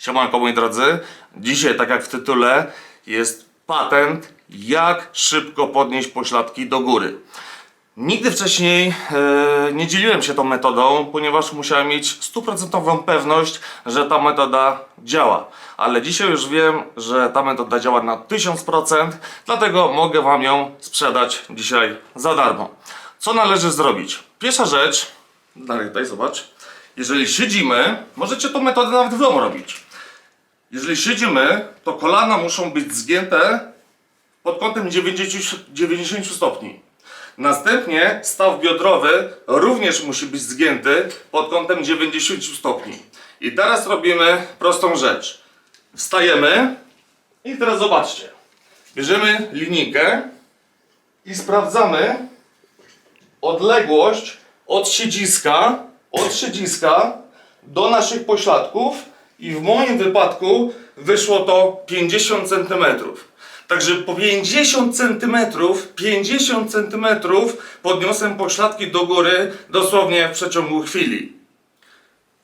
Siemanko moi drodzy, dzisiaj tak jak w tytule jest patent jak szybko podnieść pośladki do góry. Nigdy wcześniej e, nie dzieliłem się tą metodą, ponieważ musiałem mieć stuprocentową pewność, że ta metoda działa. Ale dzisiaj już wiem, że ta metoda działa na 1000%, dlatego mogę Wam ją sprzedać dzisiaj za darmo. Co należy zrobić? Pierwsza rzecz, dalej tutaj zobacz, jeżeli siedzimy, możecie tą metodę nawet w domu robić. Jeżeli siedzimy, to kolana muszą być zgięte pod kątem 90, 90 stopni. Następnie staw biodrowy również musi być zgięty pod kątem 90 stopni. I teraz robimy prostą rzecz. Wstajemy i teraz zobaczcie. Bierzemy linijkę i sprawdzamy odległość od siedziska, od siedziska do naszych pośladków i w moim wypadku wyszło to 50 cm. Także po 50 cm, 50 cm podniosłem pośladki do góry dosłownie w przeciągu chwili.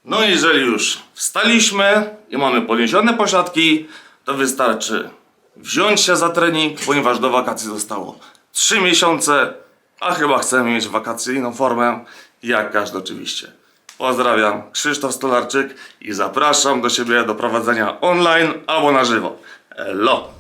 No jeżeli już wstaliśmy i mamy podniesione pośladki, to wystarczy wziąć się za trening, ponieważ do wakacji zostało 3 miesiące, a chyba chcemy mieć wakacyjną formę, jak każdy oczywiście. Pozdrawiam, Krzysztof Stolarczyk i zapraszam do siebie do prowadzenia online albo na żywo. Elo!